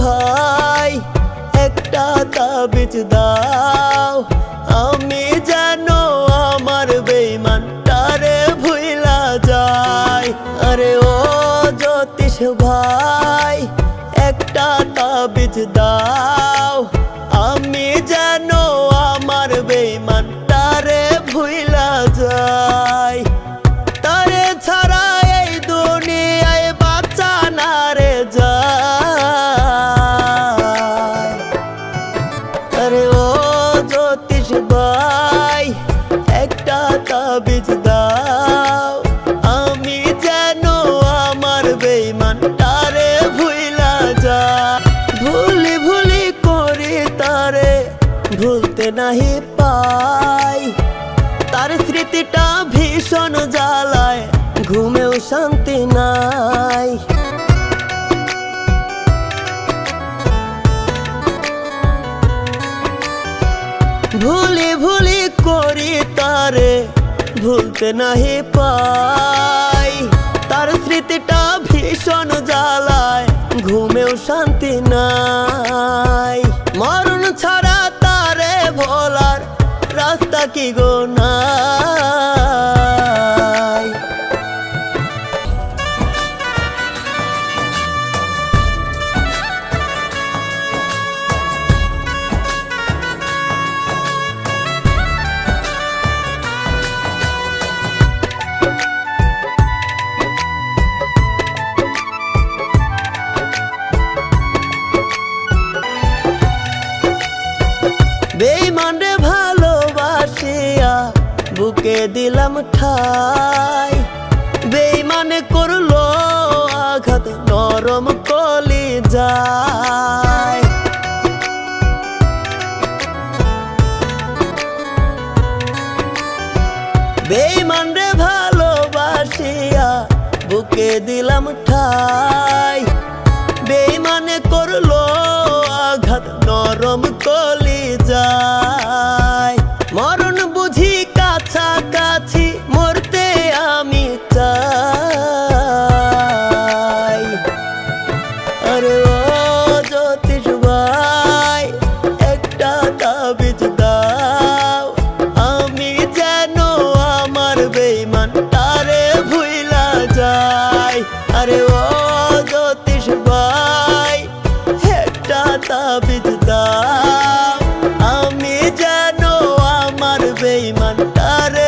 ভাই একটা তাবিজ দাও। দাও। আমি যেন আমার বেমান বেইমানটারে ভুইলা যাই। তারে ছাড়া এই দুনিয়ায় বাঁচা না রে যায়। ও জ্যোতিষ ভাই, একটা তাবিজ ভুলি ভুলি করি তারে ভুলতে নাহি পাই। তার স্মৃতিটা ভীষণ জ্বালায়, ঘুমেও শান্তি নাই। ভুলি ভুলি করি তারে ভুলতে নাহি পাই। ঘুমেও শান্তি নাই। মরণ ছাড়া তারে ভোলার রাস্তা কি গো? বেইমানে ভালোবাসিয়া বুকে দিলাম ঠাই। বেইমানে করল আঘাত, নরম কলি যায়। বেইমানে ভালোবাসিয়া বুকে দিলাম ঠাই। বেইমান তারে